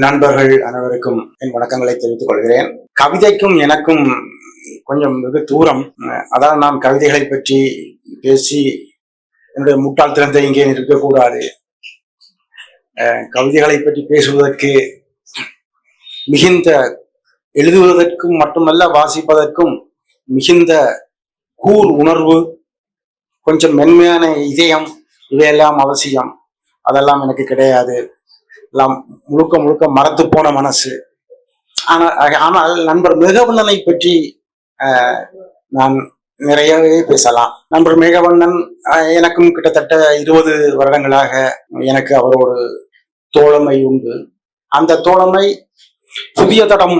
நண்பர்கள் அனைவருக்கும் என் வணக்கங்களை தெரிவித்துக் கொள்கிறேன். கவிதைக்கும் எனக்கும் கொஞ்சம் வெகு தூரம். அதான் நான் கவிதைகளை பற்றி பேசி என்னுடைய திறந்த இங்கே இருக்கக்கூடாது கவிதைகளை பற்றி பேசுவதற்கு மிகுந்த எழுதுவதற்கும் மட்டுமல்ல வாசிப்பதற்கும் மிகுந்த கூர் உணர்வு கொஞ்சம் மென்மையான இதயம் இவையெல்லாம் அவசியம். அதெல்லாம் எனக்கு கிடையாது. எல்லாம் முழுக்க முழுக்க மறத்து போன மனசு. ஆனால் ஆனால் நண்பர் மிகவண்ணனை பற்றி நான் நிறையவே பேசலாம். நண்பர் மேகவண்ணன் எனக்கும் கிட்டத்தட்ட இருபது வருடங்களாக எனக்கு அவரோடு தோழமை உண்டு. அந்த தோழமை புதிய தடம்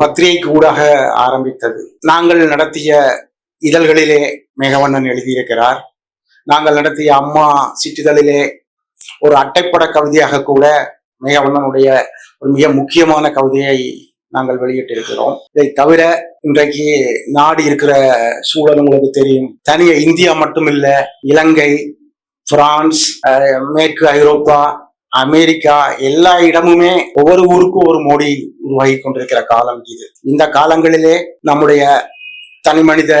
பத்திரிகைக்கு ஊடாக ஆரம்பித்தது. நாங்கள் நடத்திய இதழ்களிலே மேகவண்ணன் எழுதியிருக்கிறார். நாங்கள் நடத்திய அம்மா சிற்றிதழிலே ஒரு அட்டைப்பட கவிதையாக கூட மேகவண்ணனுடைய ஒரு மிக முக்கியமான கவிதையை நாங்கள் வெளியிட்டிருக்கிறோம். இதை தவிர இன்றைக்கு நாடு இருக்கிற சூழல் உங்களுக்கு தெரியும். தனிய இந்தியா மட்டுமில்ல இலங்கை பிரான்ஸ் மேற்கு ஐரோப்பா அமெரிக்கா எல்லா இடமுமே ஒவ்வொரு ஊருக்கும் ஒரு மோடி உருவாகி கொண்டிருக்கிற காலம் இது. இந்த காலங்களிலே நம்முடைய தனி மனித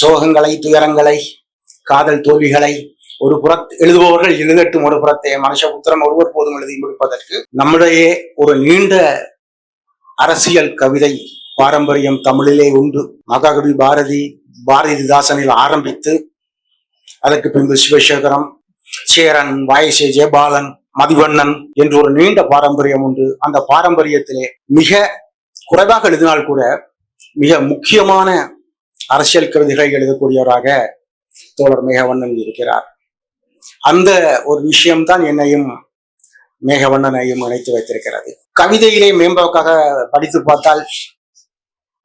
சோகங்களை துயரங்களை காதல் தோல்விகளை ஒரு புறத் எழுதுபவர்கள் எழுதட்டும் ஒரு புறத்தை மனுஷபுத்திரன் ஒருவர் போதும் எழுதி முடிப்பதற்கு நம்முடைய ஒரு நீண்ட அரசியல் கவிதை பாரம்பரியம் தமிழிலே உண்டு. மகாகவி பாரதி பாரதிதாசனில் ஆரம்பித்து அதற்கு பின்பு சிவசேகரம் சேரன் வாயசே ஜெயபாலன் மதிவண்ணன் என்று ஒரு நீண்ட பாரம்பரியம் உண்டு. அந்த பாரம்பரியத்திலே மிக குறைவாக எழுதினால் கூட மிக முக்கியமான அரசியல் கவிதைகளை எழுதக்கூடியவராக தோழர் மேகவண்ணன் இருக்கிறார். அந்த ஒரு விஷயம்தான் என்னையும் மேகவண்ணனையும் இணைத்து வைத்திருக்கிறது. கவிதையிலே மேம்போக்காக படித்து பார்த்தால்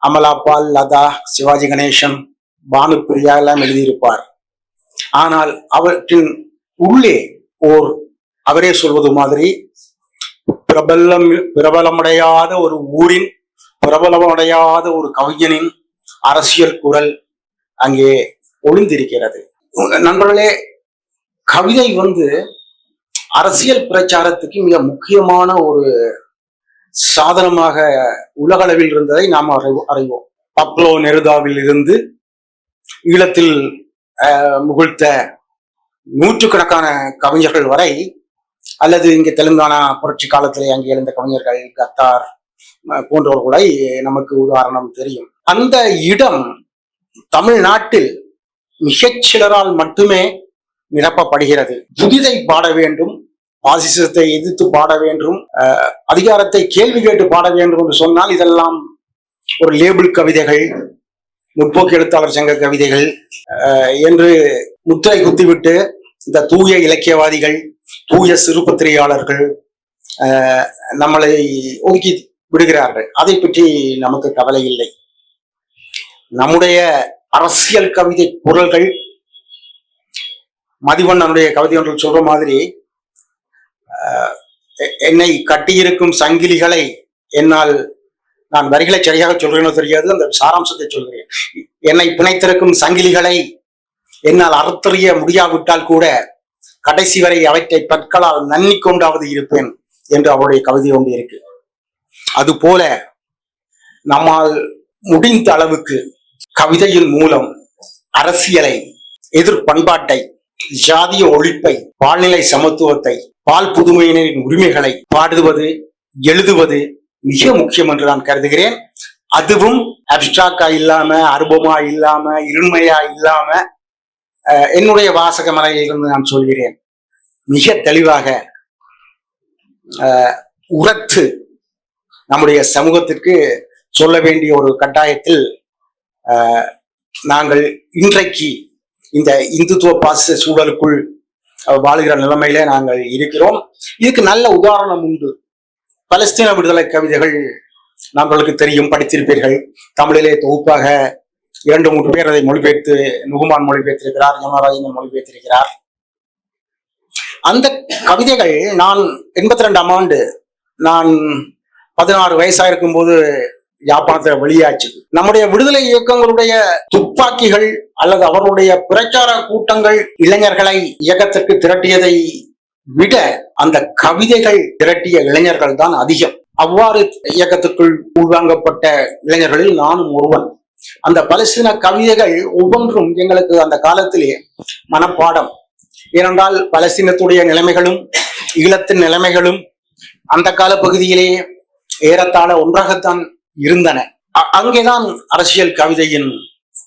அமலா பால் லதா சிவாஜி கணேசன் பானுப்பிரியா எல்லாம் எழுதியிருப்பார். ஆனால் அவற்றின் உள்ளே ஓர் அவரே சொல்வது மாதிரி பிரபலம் பிரபலமடையாத ஒரு ஊரின் பிரபலமடையாத ஒரு கவிஞனின் அரசியல் குரல் அங்கே ஒளிந்திருக்கிறது. நண்பர்களே கவிதை வந்து அரசியல் பிரச்சாரத்துக்கு மிக முக்கியமான ஒரு சாதனமாக உலகளவில் இருந்ததை நாம் அறிவோம். பப்ளோ நெருதாவில் இருந்து ஈழத்தில் ஆஹ், முகிழ்த்த நூற்றுக்கணக்கான கவிஞர்கள் வரை அல்லது இங்கே தெலுங்கானா புரட்சி காலத்திலே அங்கே எழுந்த கவிஞர்கள் கத்தார் போன்றவர்களை நமக்கு உதாரணம் தெரியும். அந்த இடம் தமிழ்நாட்டில் மிகச் சிலரால் மட்டுமே நிரப்பப்படுகிறது. துதிதை பாட வேண்டும் பாசிசத்தை எதிர்த்து பாட வேண்டும் அஹ், அதிகாரத்தை கேள்வி கேட்டு பாட வேண்டும் என்று சொன்னால் இதெல்லாம் ஒரு லேபிள் கவிதைகள் முற்போக்கு எழுத்தாளர் சங்க கவிதைகள் அஹ், என்று முத்திரை குத்திவிட்டு இந்த தூய இலக்கியவாதிகள் தூய சிறுபத்திரிகையாளர்கள் நம்மளை ஒதுக்கி விடுகிறார்கள். அதை பற்றி நமக்கு கவலை இல்லை. நம்முடைய அரசியல் கவிதை குரல்கள் மதிவண்ணனுடைய கவிதை ஒன்றில் சொல்ற மாதிரி ஆஹ், என்னை கட்டியிருக்கும் சங்கிலிகளை என்னால் நான் வரிகளை சரியாக சொல்றேனோ தெரியாது அந்த சாராம்சத்தை சொல்கிறேன். என்னை பிணைத்திருக்கும் சங்கிலிகளை என்னால் அறுத்தறிய முடியாவிட்டால் கூட கடைசி வரை அவற்றை பற்களால் நன்னி கொண்டாவது இருப்பேன் என்று அவருடைய கவிதை ஒன்று இருக்கு. அதுபோல நம்மால் முடிந்த அளவுக்கு கவிதையின் மூலம் அரசியலை எதிர் பண்பாட்டை ஜாதிய ஒழிப்பை பால்நிலை சமத்துவத்தை பால் புதுமையினரின் உரிமைகளை பாடுவது எழுதுவது மிக முக்கியம் என்று நான் கருதுகிறேன். அதுவும் அப்டிராக்டா இல்லாம அருபமா இல்லாம இருண்மையா இல்லாம என்னுடைய வாசக மலையிலிருந்து நான் சொல்கிறேன். மிக தெளிவாக உரத்து நம்முடைய சமூகத்திற்கு சொல்ல வேண்டிய ஒரு கட்டாயத்தில் நாங்கள் இன்றைக்கு இந்த இந்துத்துவ பாச சூழலுக்குள் வாழ்கிற வாழுகிற நிலைமையில நாங்கள் இருக்கிறோம். இதுக்கு நல்ல உதாரணம் உண்டு. பலஸ்தீன விடுதலை கவிதைகள் நம்மளுக்கு தெரியும் படித்திருப்பீர்கள். தமிழிலே தொகுப்பாக இரண்டு மூன்று பேர் அதை மொழிபெயர்த்து நுகுமான் மொழிபெயர்த்திருக்கிறார் யமராஜன் மொழிபெயர்த்திருக்கிறார். அந்த கவிதைகள் நான் எண்பத்தி ரெண்டாம் ஆண்டு நான் பதினாறு வயசாக இருக்கும்போது யாழ்ப்பாணத்துல வெளியாச்சு. நம்முடைய விடுதலை இயக்கங்களுடைய துப்பாக்கிகள் அல்லது அவருடைய பிரச்சார கூட்டங்கள் இளைஞர்களை இயக்கத்திற்கு திரட்டியதை விட அந்த கவிதைகள் திரட்டிய இளைஞர்கள் தான் அதிகம். அவ்வாறு இயக்கத்துக்குள் உள்வாங்கப்பட்ட இளைஞர்களில் நானும் ஒருவன். அந்த பலஸ்தீன கவிதைகள் ஒவ்வொன்றும் எங்களுக்கு அந்த காலத்திலே மனப்பாடம். ஏனென்றால் பலஸ்தீனத்துடைய நிலைமைகளும் ஈழத்தின் நிலைமைகளும் அந்த கால பகுதியிலே ஏறத்தாழ ஒன்றாகத்தான் இருந்தன. அ- அங்கேதான் அரசியல் கவிதையின்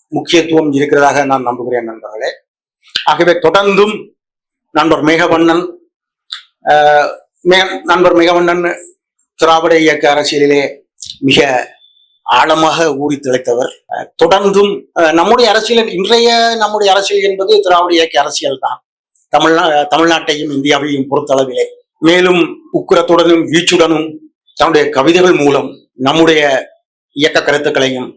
முக்கியத்துவம் இருக்கிறதாக நான் நம்புகிறேன் நண்பர்களே. ஆகவே தொடர்ந்தும் நண்பர் மேகவண்ணன் ஆஹ், மே- நண்பர் மேகவண்ணன் திராவிட இயக்க அரசியலிலே மிக ஆழமாக ஊறி திளைத்தவர். அஹ், தொடர்ந்தும் அஹ், நம்முடைய அரசியல் இன்றைய நம்முடைய அரசியல் என்பது திராவிட இயக்க அரசியல் தான். தமிழ்நா தமிழ்நாட்டையும் இந்தியாவையும் பொறுத்தளவிலே மேலும் உக்கிரத்துடனும் வீச்சுடனும் தன்னுடைய கவிதைகள் மூலம் நம்முடைய இயக்க கருத்துக்களையும்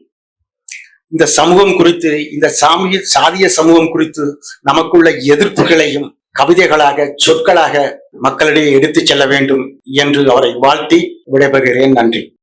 இந்த சமூகம் குறித்து இந்த சாமிய சாதிய சமூகம் குறித்து நமக்குள்ள எதிர்ப்புகளையும் கவிதைகளாக சொற்களாக மக்களிடையே எடுத்துச் செல்ல வேண்டும் என்று அவரை வாழ்த்தி விடைபெறுகிறேன். நன்றி.